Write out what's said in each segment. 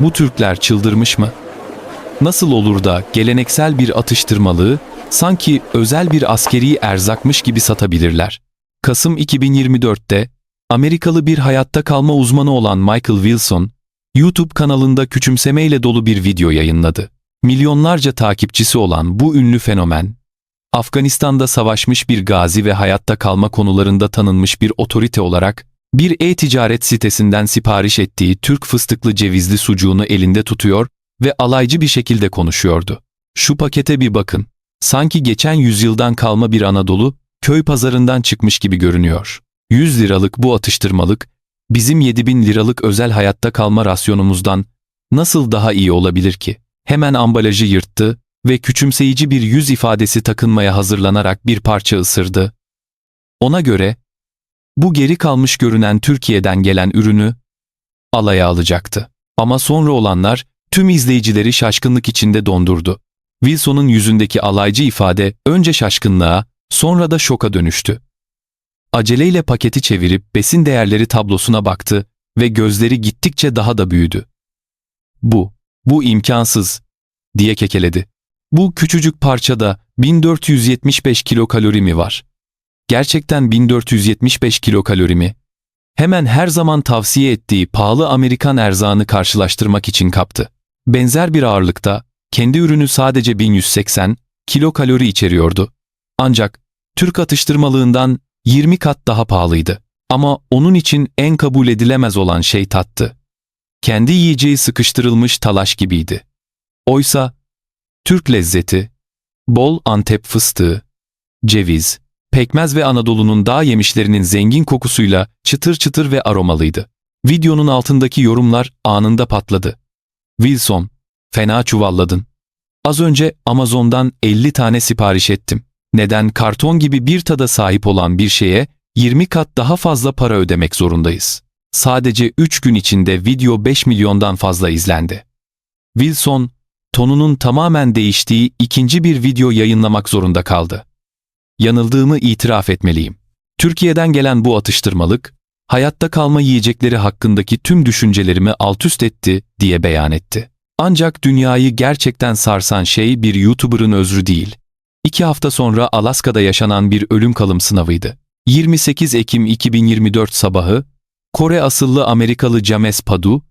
Bu Türkler çıldırmış mı? Nasıl olur da geleneksel bir atıştırmalığı sanki özel bir askeri erzakmış gibi satabilirler? Kasım 2024'te Amerikalı bir hayatta kalma uzmanı olan Michael Wilson, YouTube kanalında küçümsemeyle dolu bir video yayınladı. Milyonlarca takipçisi olan bu ünlü fenomen, Afganistan'da savaşmış bir gazi ve hayatta kalma konularında tanınmış bir otorite olarak bir e-ticaret sitesinden sipariş ettiği Türk fıstıklı cevizli sucuğunu elinde tutuyor ve alaycı bir şekilde konuşuyordu. Şu pakete bir bakın. Sanki geçen yüzyıldan kalma bir Anadolu köy pazarından çıkmış gibi görünüyor. 100 liralık bu atıştırmalık bizim 7000 liralık özel hayatta kalma rasyonumuzdan nasıl daha iyi olabilir ki? Hemen ambalajı yırttı ve küçümseyici bir yüz ifadesi takınmaya hazırlanarak bir parça ısırdı. Ona göre bu geri kalmış görünen Türkiye'den gelen ürünü alaya alacaktı. Ama sonra olanlar tüm izleyicileri şaşkınlık içinde dondurdu. Wilson'un yüzündeki alaycı ifade önce şaşkınlığa, sonra da şoka dönüştü. Aceleyle paketi çevirip besin değerleri tablosuna baktı ve gözleri gittikçe daha da büyüdü. Bu, bu imkansız, diye kekeledi. Bu küçücük parçada 1475 kilokalori mi var? Gerçekten 1475 kilokalori mi? Hemen her zaman tavsiye ettiği pahalı Amerikan erzağını karşılaştırmak için kaptı. Benzer bir ağırlıkta kendi ürünü sadece 1180 kilokalori içeriyordu. Ancak Türk atıştırmalığından 20 kat daha pahalıydı. Ama onun için en kabul edilemez olan şey tattı. Kendi yiyeceği sıkıştırılmış talaş gibiydi. Oysa Türk lezzeti, bol Antep fıstığı, ceviz, pekmez ve Anadolu'nun dağ yemişlerinin zengin kokusuyla çıtır çıtır ve aromalıydı. Videonun altındaki yorumlar anında patladı. Wilson, fena çuvalladın. Az önce Amazon'dan 50 tane sipariş ettim. Neden karton gibi bir tada sahip olan bir şeye 20 kat daha fazla para ödemek zorundayız? Sadece 3 gün içinde video 5 milyondan fazla izlendi. Wilson, tonunun tamamen değiştiği ikinci bir video yayınlamak zorunda kaldı. Yanıldığımı itiraf etmeliyim. Türkiye'den gelen bu atıştırmalık, hayatta kalma yiyecekleri hakkındaki tüm düşüncelerimi altüst etti diye beyan etti. Ancak dünyayı gerçekten sarsan şey bir YouTuber'ın özrü değil. İki hafta sonra Alaska'da yaşanan bir ölüm kalım sınavıydı. 28 Ekim 2024 sabahı, Kore asıllı Amerikalı James Padu,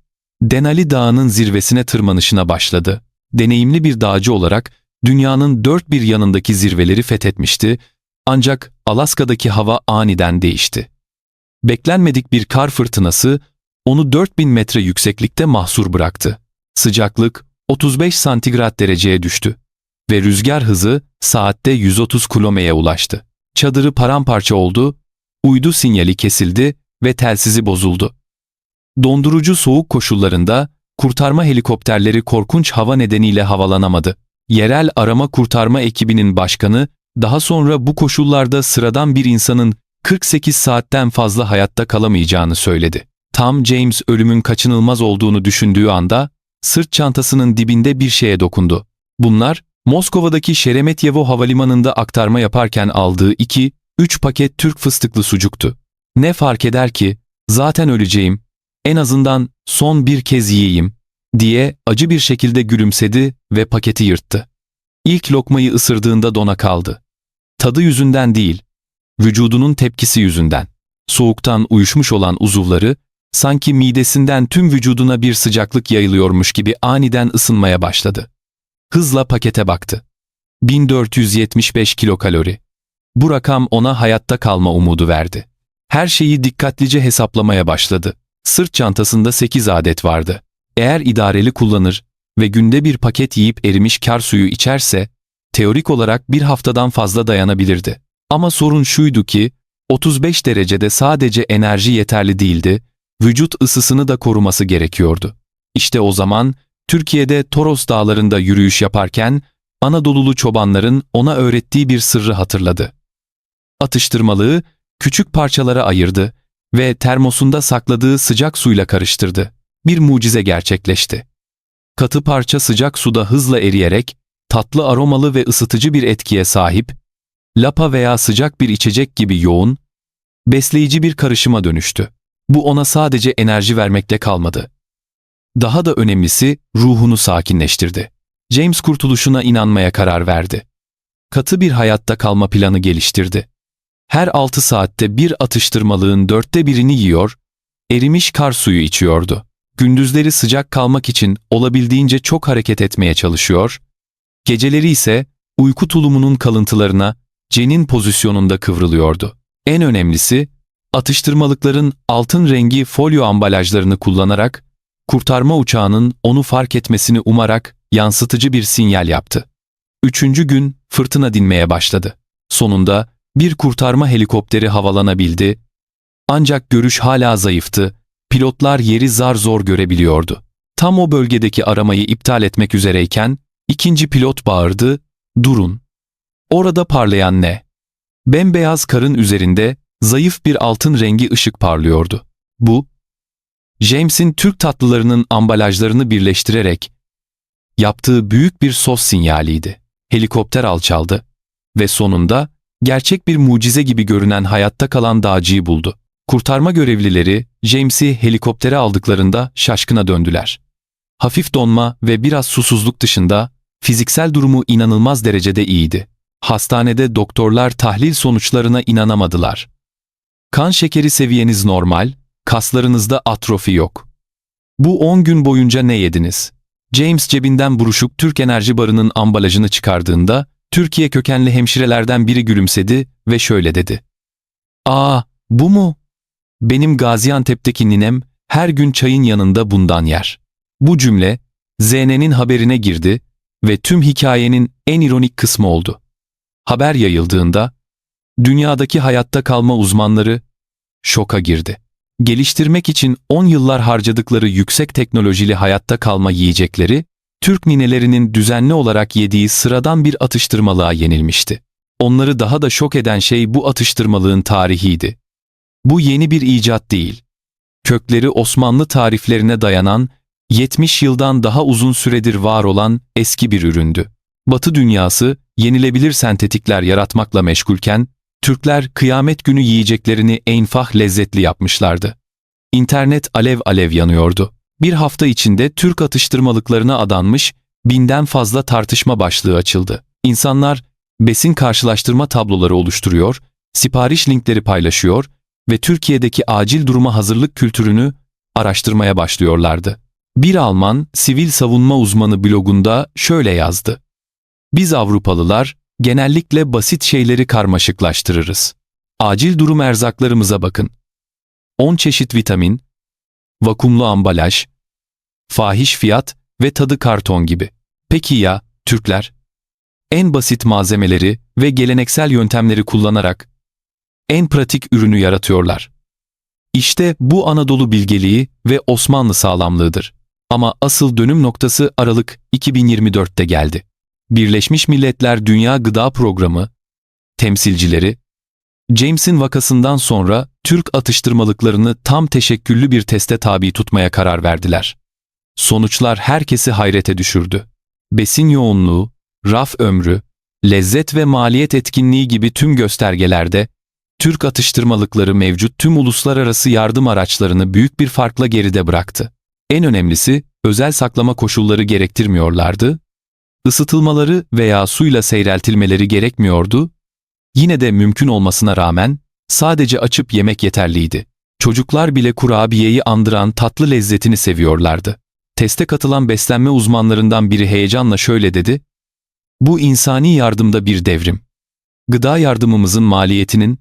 Denali Dağı'nın zirvesine tırmanışına başladı. Deneyimli bir dağcı olarak dünyanın dört bir yanındaki zirveleri fethetmişti ancak Alaska'daki hava aniden değişti. Beklenmedik bir kar fırtınası onu 4000 metre yükseklikte mahsur bıraktı. Sıcaklık 35 santigrat dereceye düştü ve rüzgar hızı saatte 130 kilometreye ulaştı. Çadırı paramparça oldu, uydu sinyali kesildi ve telsizi bozuldu. Dondurucu soğuk koşullarında kurtarma helikopterleri korkunç hava nedeniyle havalanamadı. Yerel arama kurtarma ekibinin başkanı daha sonra bu koşullarda sıradan bir insanın 48 saatten fazla hayatta kalamayacağını söyledi. Tam James ölümün kaçınılmaz olduğunu düşündüğü anda sırt çantasının dibinde bir şeye dokundu. Bunlar Moskova'daki Şeremetyevo havalimanında aktarma yaparken aldığı 2-3 paket Türk fıstıklı sucuktu. Ne fark eder ki zaten öleceğim en azından son bir kez yiyeyim diye acı bir şekilde gülümsedi ve paketi yırttı. İlk lokmayı ısırdığında dona kaldı. Tadı yüzünden değil, vücudunun tepkisi yüzünden. Soğuktan uyuşmuş olan uzuvları, sanki midesinden tüm vücuduna bir sıcaklık yayılıyormuş gibi aniden ısınmaya başladı. Hızla pakete baktı. 1475 kilokalori. Bu rakam ona hayatta kalma umudu verdi. Her şeyi dikkatlice hesaplamaya başladı. Sırt çantasında 8 adet vardı. Eğer idareli kullanır ve günde bir paket yiyip erimiş kar suyu içerse, teorik olarak bir haftadan fazla dayanabilirdi. Ama sorun şuydu ki, 35 derecede sadece enerji yeterli değildi, vücut ısısını da koruması gerekiyordu. İşte o zaman, Türkiye'de Toros dağlarında yürüyüş yaparken, Anadolulu çobanların ona öğrettiği bir sırrı hatırladı. Atıştırmalığı, küçük parçalara ayırdı ve termosunda sakladığı sıcak suyla karıştırdı. Bir mucize gerçekleşti. Katı parça sıcak suda hızla eriyerek tatlı aromalı ve ısıtıcı bir etkiye sahip, lapa veya sıcak bir içecek gibi yoğun, besleyici bir karışıma dönüştü. Bu ona sadece enerji vermekte kalmadı. Daha da önemlisi ruhunu sakinleştirdi. James kurtuluşuna inanmaya karar verdi. Katı bir hayatta kalma planı geliştirdi. Her 6 saatte bir atıştırmalığın dörtte birini yiyor, erimiş kar suyu içiyordu. Gündüzleri sıcak kalmak için olabildiğince çok hareket etmeye çalışıyor, geceleri ise uyku tulumunun kalıntılarına cenin pozisyonunda kıvrılıyordu. En önemlisi, atıştırmalıkların altın rengi folyo ambalajlarını kullanarak, kurtarma uçağının onu fark etmesini umarak yansıtıcı bir sinyal yaptı. Üçüncü gün fırtına dinmeye başladı. Sonunda bir kurtarma helikopteri havalanabildi. Ancak görüş hala zayıftı, pilotlar yeri zar zor görebiliyordu. Tam o bölgedeki aramayı iptal etmek üzereyken, ikinci pilot bağırdı, durun. Orada parlayan ne? Bembeyaz karın üzerinde zayıf bir altın rengi ışık parlıyordu. Bu, James'in Türk tatlılarının ambalajlarını birleştirerek yaptığı büyük bir sos sinyaliydi. Helikopter alçaldı ve sonunda gerçek bir mucize gibi görünen hayatta kalan dağcıyı buldu. Kurtarma görevlileri James'i helikoptere aldıklarında şaşkına döndüler. Hafif donma ve biraz susuzluk dışında fiziksel durumu inanılmaz derecede iyiydi. Hastanede doktorlar tahlil sonuçlarına inanamadılar. Kan şekeri seviyeniz normal, kaslarınızda atrofi yok. Bu 10 gün boyunca ne yediniz? James cebinden buruşuk Türk Enerji Barı'nın ambalajını çıkardığında, Türkiye kökenli hemşirelerden biri gülümsedi ve şöyle dedi. Aa, bu mu? Benim Gaziantep'teki ninem her gün çayın yanında bundan yer. Bu cümle, ZN'nin haberine girdi ve tüm hikayenin en ironik kısmı oldu. Haber yayıldığında, dünyadaki hayatta kalma uzmanları şoka girdi. Geliştirmek için 10 yıllar harcadıkları yüksek teknolojili hayatta kalma yiyecekleri, Türk ninelerinin düzenli olarak yediği sıradan bir atıştırmalığa yenilmişti. Onları daha da şok eden şey bu atıştırmalığın tarihiydi. Bu yeni bir icat değil. Kökleri Osmanlı tariflerine dayanan, 70 yıldan daha uzun süredir var olan eski bir üründü. Batı dünyası yenilebilir sentetikler yaratmakla meşgulken, Türkler kıyamet günü yiyeceklerini enfah lezzetli yapmışlardı. İnternet alev alev yanıyordu. Bir hafta içinde Türk atıştırmalıklarına adanmış binden fazla tartışma başlığı açıldı. İnsanlar besin karşılaştırma tabloları oluşturuyor, sipariş linkleri paylaşıyor ve Türkiye'deki acil duruma hazırlık kültürünü araştırmaya başlıyorlardı. Bir Alman sivil savunma uzmanı blogunda şöyle yazdı. Biz Avrupalılar genellikle basit şeyleri karmaşıklaştırırız. Acil durum erzaklarımıza bakın. 10 çeşit vitamin, vakumlu ambalaj, fahiş fiyat ve tadı karton gibi. Peki ya Türkler? En basit malzemeleri ve geleneksel yöntemleri kullanarak en pratik ürünü yaratıyorlar. İşte bu Anadolu bilgeliği ve Osmanlı sağlamlığıdır. Ama asıl dönüm noktası Aralık 2024'te geldi. Birleşmiş Milletler Dünya Gıda Programı temsilcileri James'in vakasından sonra Türk atıştırmalıklarını tam teşekküllü bir teste tabi tutmaya karar verdiler. Sonuçlar herkesi hayrete düşürdü. Besin yoğunluğu, raf ömrü, lezzet ve maliyet etkinliği gibi tüm göstergelerde Türk atıştırmalıkları mevcut tüm uluslararası yardım araçlarını büyük bir farkla geride bıraktı. En önemlisi, özel saklama koşulları gerektirmiyorlardı, ısıtılmaları veya suyla seyreltilmeleri gerekmiyordu, yine de mümkün olmasına rağmen sadece açıp yemek yeterliydi. Çocuklar bile kurabiyeyi andıran tatlı lezzetini seviyorlardı. Teste katılan beslenme uzmanlarından biri heyecanla şöyle dedi, bu insani yardımda bir devrim. Gıda yardımımızın maliyetinin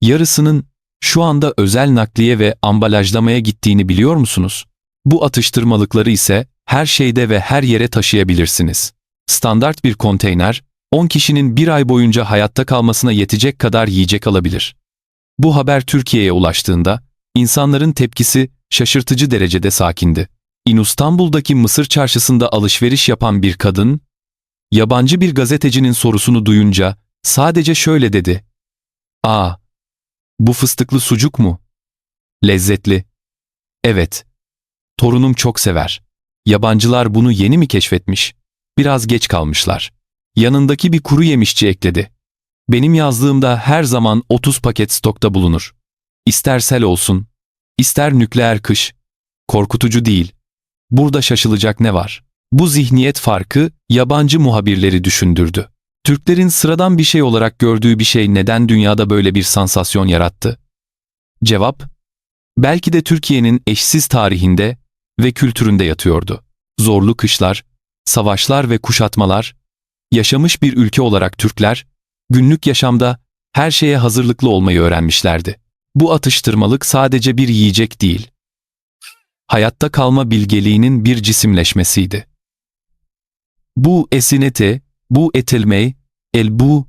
yarısının şu anda özel nakliye ve ambalajlamaya gittiğini biliyor musunuz? Bu atıştırmalıkları ise her şeyde ve her yere taşıyabilirsiniz. Standart bir konteyner, 10 kişinin bir ay boyunca hayatta kalmasına yetecek kadar yiyecek alabilir. Bu haber Türkiye'ye ulaştığında, insanların tepkisi şaşırtıcı derecede sakindi. İstanbul'daki Mısır çarşısında alışveriş yapan bir kadın, yabancı bir gazetecinin sorusunu duyunca sadece şöyle dedi. Aa, bu fıstıklı sucuk mu? Lezzetli. Evet. Torunum çok sever. Yabancılar bunu yeni mi keşfetmiş? Biraz geç kalmışlar. Yanındaki bir kuru yemişçi ekledi. Benim yazdığımda her zaman 30 paket stokta bulunur. İster sel olsun, ister nükleer kış. Korkutucu değil. Burada şaşılacak ne var? Bu zihniyet farkı yabancı muhabirleri düşündürdü. Türklerin sıradan bir şey olarak gördüğü bir şey neden dünyada böyle bir sansasyon yarattı? Cevap, belki de Türkiye'nin eşsiz tarihinde ve kültüründe yatıyordu. Zorlu kışlar, savaşlar ve kuşatmalar, yaşamış bir ülke olarak Türkler, günlük yaşamda her şeye hazırlıklı olmayı öğrenmişlerdi. Bu atıştırmalık sadece bir yiyecek değil, hayatta kalma bilgeliğinin bir cisimleşmesiydi. Bu esinete, bu etilmey, el bu,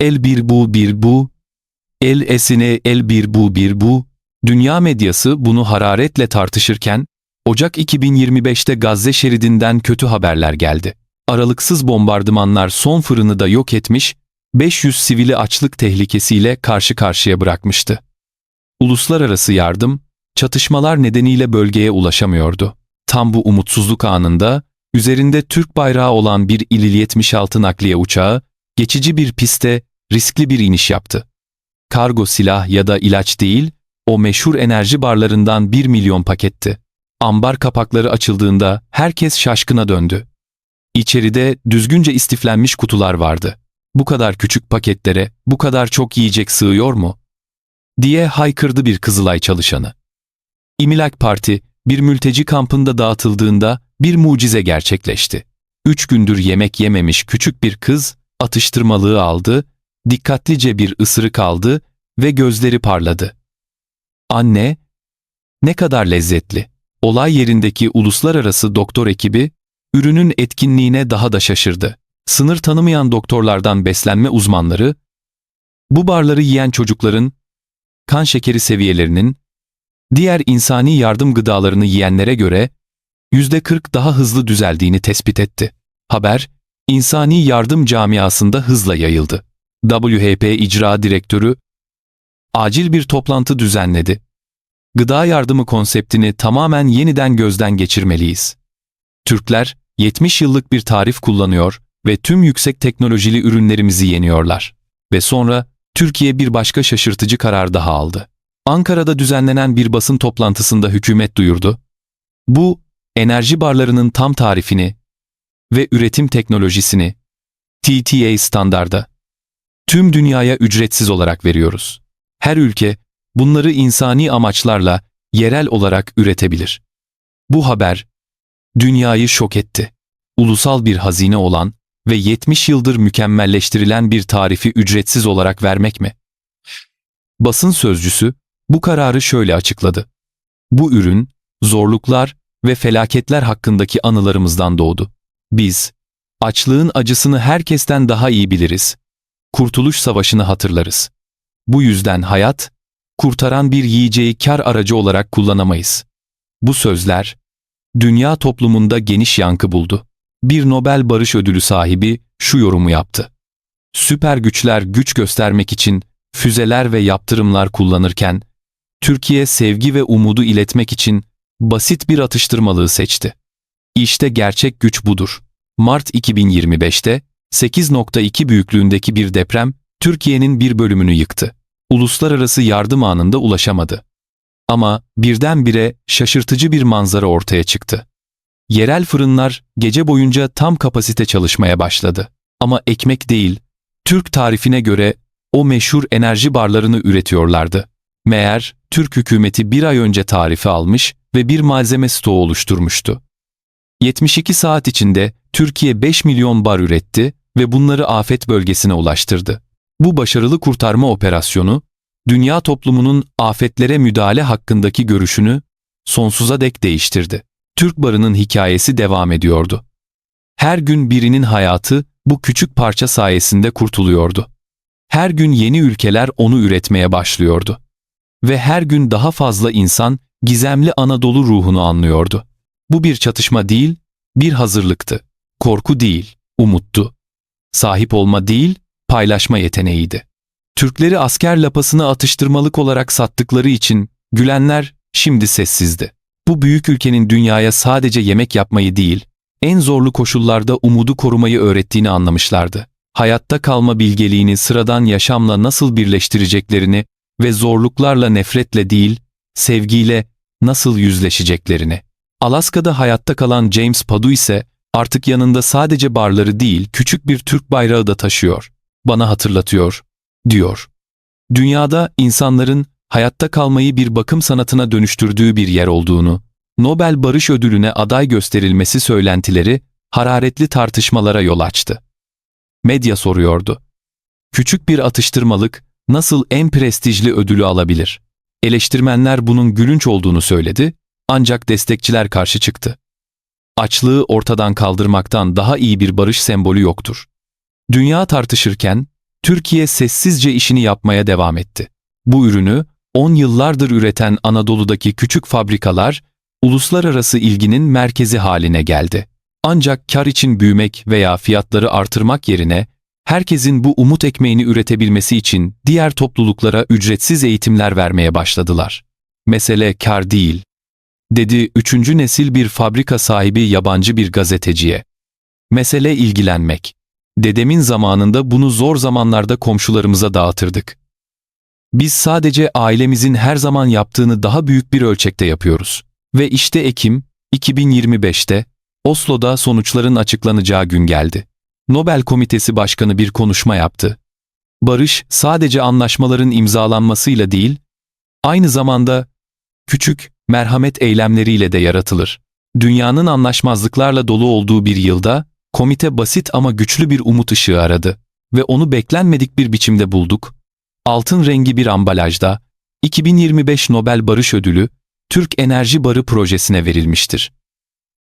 el bir bu bir bu, el esine el bir bu bir bu, dünya medyası bunu hararetle tartışırken, Ocak 2025'te Gazze şeridinden kötü haberler geldi. Aralıksız bombardımanlar son fırını da yok etmiş, 500 sivili açlık tehlikesiyle karşı karşıya bırakmıştı. Uluslararası yardım, çatışmalar nedeniyle bölgeye ulaşamıyordu. Tam bu umutsuzluk anında, üzerinde Türk bayrağı olan bir İlil 76 nakliye uçağı, geçici bir piste riskli bir iniş yaptı. Kargo silah ya da ilaç değil, o meşhur enerji barlarından 1 milyon paketti. Ambar kapakları açıldığında herkes şaşkına döndü. İçeride düzgünce istiflenmiş kutular vardı. Bu kadar küçük paketlere bu kadar çok yiyecek sığıyor mu? diye haykırdı bir Kızılay çalışanı. İmilak Parti bir mülteci kampında dağıtıldığında bir mucize gerçekleşti. Üç gündür yemek yememiş küçük bir kız atıştırmalığı aldı, dikkatlice bir ısırık aldı ve gözleri parladı. Anne, ne kadar lezzetli. Olay yerindeki uluslararası doktor ekibi, ürünün etkinliğine daha da şaşırdı. Sınır tanımayan doktorlardan beslenme uzmanları, bu barları yiyen çocukların kan şekeri seviyelerinin diğer insani yardım gıdalarını yiyenlere göre %40 daha hızlı düzeldiğini tespit etti. Haber, insani yardım camiasında hızla yayıldı. WHP İcra Direktörü acil bir toplantı düzenledi. Gıda yardımı konseptini tamamen yeniden gözden geçirmeliyiz. Türkler 70 yıllık bir tarif kullanıyor ve tüm yüksek teknolojili ürünlerimizi yeniyorlar. Ve sonra Türkiye bir başka şaşırtıcı karar daha aldı. Ankara'da düzenlenen bir basın toplantısında hükümet duyurdu. Bu, enerji barlarının tam tarifini ve üretim teknolojisini TTA standarda tüm dünyaya ücretsiz olarak veriyoruz. Her ülke bunları insani amaçlarla yerel olarak üretebilir. Bu haber dünyayı şok etti. Ulusal bir hazine olan ve 70 yıldır mükemmelleştirilen bir tarifi ücretsiz olarak vermek mi? Basın sözcüsü bu kararı şöyle açıkladı. Bu ürün, zorluklar ve felaketler hakkındaki anılarımızdan doğdu. Biz, açlığın acısını herkesten daha iyi biliriz. Kurtuluş Savaşı'nı hatırlarız. Bu yüzden hayat, kurtaran bir yiyeceği kar aracı olarak kullanamayız. Bu sözler, dünya toplumunda geniş yankı buldu. Bir Nobel Barış Ödülü sahibi şu yorumu yaptı. Süper güçler güç göstermek için füzeler ve yaptırımlar kullanırken, Türkiye sevgi ve umudu iletmek için basit bir atıştırmalığı seçti. İşte gerçek güç budur. Mart 2025'te 8.2 büyüklüğündeki bir deprem Türkiye'nin bir bölümünü yıktı. Uluslararası yardım anında ulaşamadı. Ama birdenbire şaşırtıcı bir manzara ortaya çıktı. Yerel fırınlar gece boyunca tam kapasite çalışmaya başladı. Ama ekmek değil, Türk tarifine göre o meşhur enerji barlarını üretiyorlardı. Meğer Türk hükümeti bir ay önce tarifi almış ve bir malzeme stoğu oluşturmuştu. 72 saat içinde Türkiye 5 milyon bar üretti ve bunları afet bölgesine ulaştırdı. Bu başarılı kurtarma operasyonu, dünya toplumunun afetlere müdahale hakkındaki görüşünü sonsuza dek değiştirdi. Türk barının hikayesi devam ediyordu. Her gün birinin hayatı bu küçük parça sayesinde kurtuluyordu. Her gün yeni ülkeler onu üretmeye başlıyordu. Ve her gün daha fazla insan gizemli Anadolu ruhunu anlıyordu. Bu bir çatışma değil, bir hazırlıktı. Korku değil, umuttu. Sahip olma değil, paylaşma yeteneğiydi. Türkleri asker lapasını atıştırmalık olarak sattıkları için gülenler şimdi sessizdi. Bu büyük ülkenin dünyaya sadece yemek yapmayı değil, en zorlu koşullarda umudu korumayı öğrettiğini anlamışlardı. Hayatta kalma bilgeliğini sıradan yaşamla nasıl birleştireceklerini ve zorluklarla nefretle değil, sevgiyle nasıl yüzleşeceklerini Alaska'da hayatta kalan James Padu ise artık yanında sadece barları değil küçük bir Türk bayrağı da taşıyor. Bana hatırlatıyor, diyor. Dünyada insanların hayatta kalmayı bir bakım sanatına dönüştürdüğü bir yer olduğunu, Nobel Barış Ödülü'ne aday gösterilmesi söylentileri hararetli tartışmalara yol açtı. Medya soruyordu. Küçük bir atıştırmalık nasıl en prestijli ödülü alabilir? Eleştirmenler bunun gülünç olduğunu söyledi, ancak destekçiler karşı çıktı. Açlığı ortadan kaldırmaktan daha iyi bir barış sembolü yoktur. Dünya tartışırken, Türkiye sessizce işini yapmaya devam etti. Bu ürünü 10 yıllardır üreten Anadolu'daki küçük fabrikalar, uluslararası ilginin merkezi haline geldi. Ancak kar için büyümek veya fiyatları artırmak yerine, herkesin bu umut ekmeğini üretebilmesi için diğer topluluklara ücretsiz eğitimler vermeye başladılar. Mesele kar değil, dedi üçüncü nesil bir fabrika sahibi yabancı bir gazeteciye. Mesele ilgilenmek. Dedemin zamanında bunu zor zamanlarda komşularımıza dağıtırdık. Biz sadece ailemizin her zaman yaptığını daha büyük bir ölçekte yapıyoruz. Ve işte Ekim 2025'te Oslo'da sonuçların açıklanacağı gün geldi. Nobel Komitesi Başkanı bir konuşma yaptı. Barış sadece anlaşmaların imzalanmasıyla değil, aynı zamanda küçük, merhamet eylemleriyle de yaratılır. Dünyanın anlaşmazlıklarla dolu olduğu bir yılda, komite basit ama güçlü bir umut ışığı aradı ve onu beklenmedik bir biçimde bulduk. Altın rengi bir ambalajda, 2025 Nobel Barış Ödülü, Türk Enerji Barı projesine verilmiştir.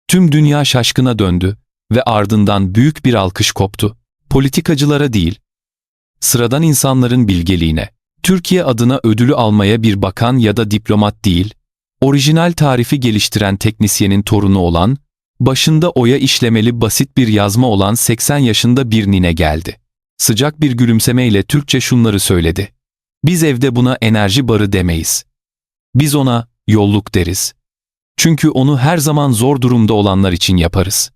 Tüm dünya şaşkına döndü ve ardından büyük bir alkış koptu. Politikacılara değil, sıradan insanların bilgeliğine. Türkiye adına ödülü almaya bir bakan ya da diplomat değil, orijinal tarifi geliştiren teknisyenin torunu olan, başında oya işlemeli basit bir yazma olan 80 yaşında bir nine geldi. Sıcak bir gülümsemeyle Türkçe şunları söyledi. Biz evde buna enerji barı demeyiz. Biz ona yolluk deriz. Çünkü onu her zaman zor durumda olanlar için yaparız.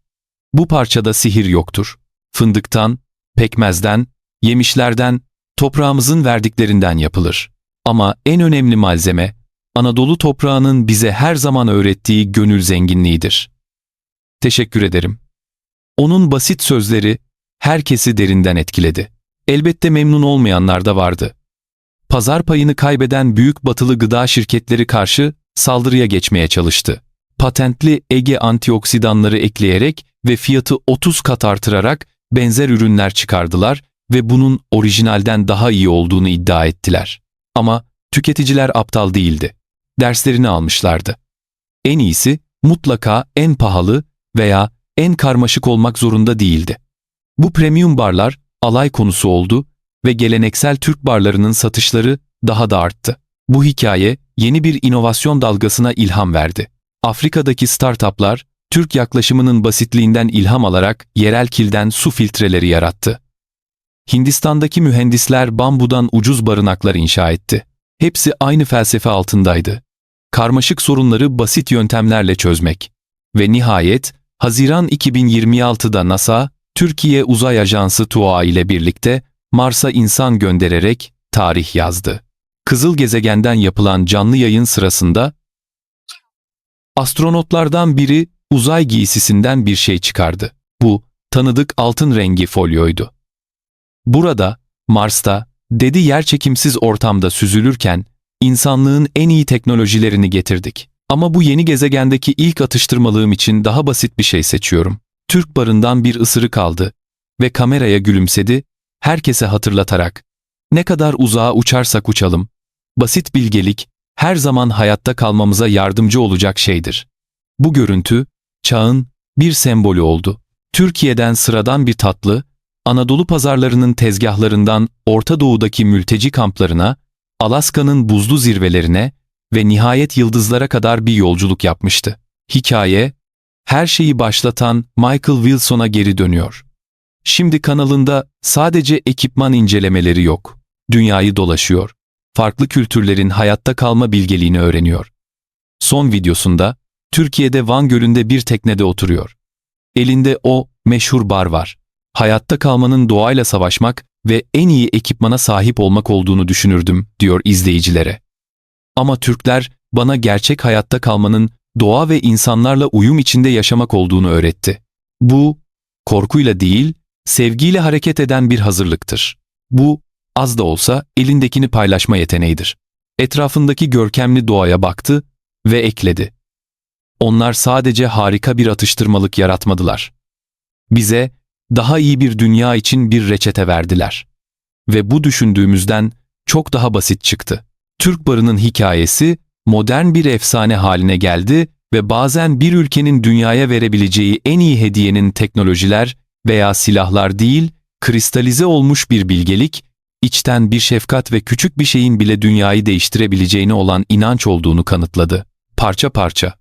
Bu parçada sihir yoktur. Fındıktan, pekmezden, yemişlerden, toprağımızın verdiklerinden yapılır. Ama en önemli malzeme, Anadolu toprağının bize her zaman öğrettiği gönül zenginliğidir. Teşekkür ederim. Onun basit sözleri herkesi derinden etkiledi. Elbette memnun olmayanlar da vardı. Pazar payını kaybeden büyük batılı gıda şirketleri karşı saldırıya geçmeye çalıştı. Patentli Ege antioksidanları ekleyerek ve fiyatı 30 kat artırarak benzer ürünler çıkardılar ve bunun orijinalden daha iyi olduğunu iddia ettiler. Ama tüketiciler aptal değildi. Derslerini almışlardı. En iyisi mutlaka en pahalı veya en karmaşık olmak zorunda değildi. Bu premium barlar alay konusu oldu ve geleneksel Türk barlarının satışları daha da arttı. Bu hikaye yeni bir inovasyon dalgasına ilham verdi. Afrika'daki startuplar Türk yaklaşımının basitliğinden ilham alarak yerel kilden su filtreleri yarattı. Hindistan'daki mühendisler bambudan ucuz barınaklar inşa etti. Hepsi aynı felsefe altındaydı. Karmaşık sorunları basit yöntemlerle çözmek. Ve nihayet, Haziran 2026'da NASA, Türkiye Uzay Ajansı TUA ile birlikte Mars'a insan göndererek tarih yazdı. Kızıl gezegenden yapılan canlı yayın sırasında astronotlardan biri uzay giysisinden bir şey çıkardı. Bu tanıdık altın rengi folyoydu. Burada, Mars'ta, dedi yerçekimsiz ortamda süzülürken, insanlığın en iyi teknolojilerini getirdik. Ama bu yeni gezegendeki ilk atıştırmalığım için daha basit bir şey seçiyorum. Türk barından bir ısırık aldı ve kameraya gülümsedi, herkese hatırlatarak, ne kadar uzağa uçarsak uçalım, basit bilgelik, her zaman hayatta kalmamıza yardımcı olacak şeydir. Bu görüntü, çağın bir sembolü oldu. Türkiye'den sıradan bir tatlı, Anadolu pazarlarının tezgahlarından Orta Doğu'daki mülteci kamplarına, Alaska'nın buzlu zirvelerine ve nihayet yıldızlara kadar bir yolculuk yapmıştı. Hikaye, her şeyi başlatan Michael Wilson'a geri dönüyor. Şimdi kanalında sadece ekipman incelemeleri yok. Dünyayı dolaşıyor. Farklı kültürlerin hayatta kalma bilgeliğini öğreniyor. Son videosunda Türkiye'de Van Gölü'nde bir teknede oturuyor. Elinde o meşhur bar var. Hayatta kalmanın doğayla savaşmak ve en iyi ekipmana sahip olmak olduğunu düşünürdüm, diyor izleyicilere. Ama Türkler bana gerçek hayatta kalmanın doğa ve insanlarla uyum içinde yaşamak olduğunu öğretti. Bu, korkuyla değil, sevgiyle hareket eden bir hazırlıktır. Bu, az da olsa elindekini paylaşma yeteneğidir. Etrafındaki görkemli doğaya baktı ve ekledi. Onlar sadece harika bir atıştırmalık yaratmadılar. Bize daha iyi bir dünya için bir reçete verdiler. Ve bu düşündüğümüzden çok daha basit çıktı. Türk barının hikayesi modern bir efsane haline geldi ve bazen bir ülkenin dünyaya verebileceği en iyi hediyenin teknolojiler veya silahlar değil, kristalize olmuş bir bilgelik, içten bir şefkat ve küçük bir şeyin bile dünyayı değiştirebileceğine olan inanç olduğunu kanıtladı. Parça parça.